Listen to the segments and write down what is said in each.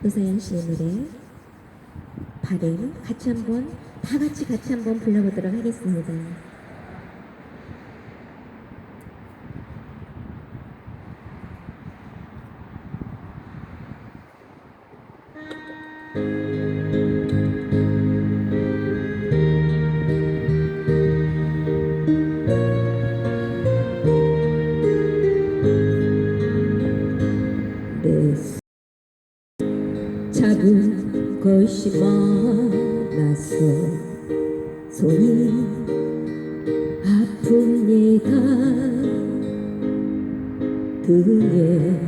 노사연 씨의 노래 발음 같이 한번 다 같이 같이 한번 불러보도록 하겠습니다. 것이 많아서 손이 아픕니다 등에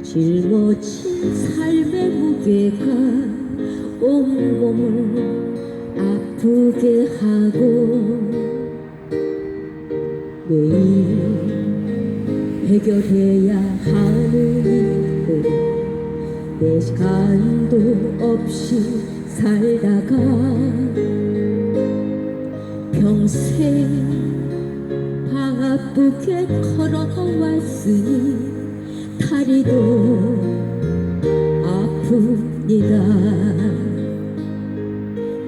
짊어진 삶의 무게가 온몸을 아프게 하고 매일 해결해야 하는 일들 내 시간도 없이 살다가 평생 바쁘게 걸어왔으니 다리도 아픕니다.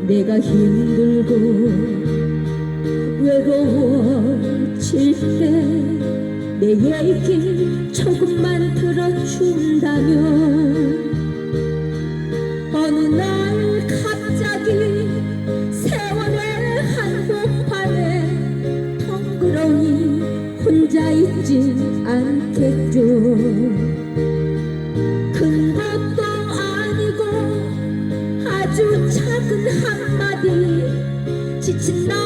내가 힘들고 외로워질 때내 얘기 조금만 들어준다면 혼자 있지 않겠죠. 큰 것도 아니고 아주 작은 한마디 지친 나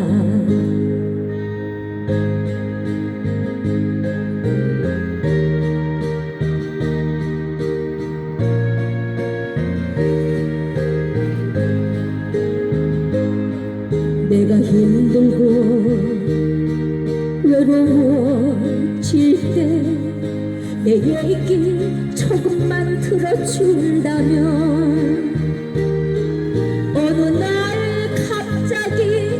내 얘기 조금만 들어준다면 어느 날 갑자기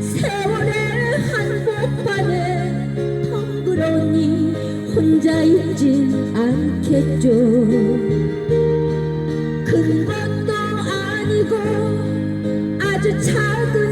세월의 한복판에 덩그러니 혼자 있진 않겠죠. 큰 것도 아니고 아주 작은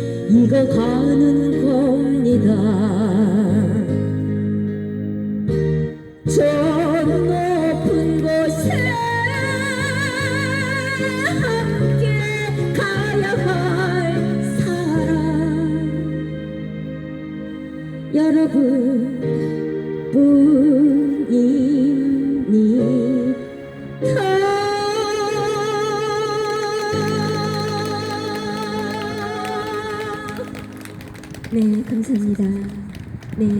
익어가는 겁니다. 저 높은 곳에 함께 가야 할 사람 여러분 뿐 네, 감사합니다. 네.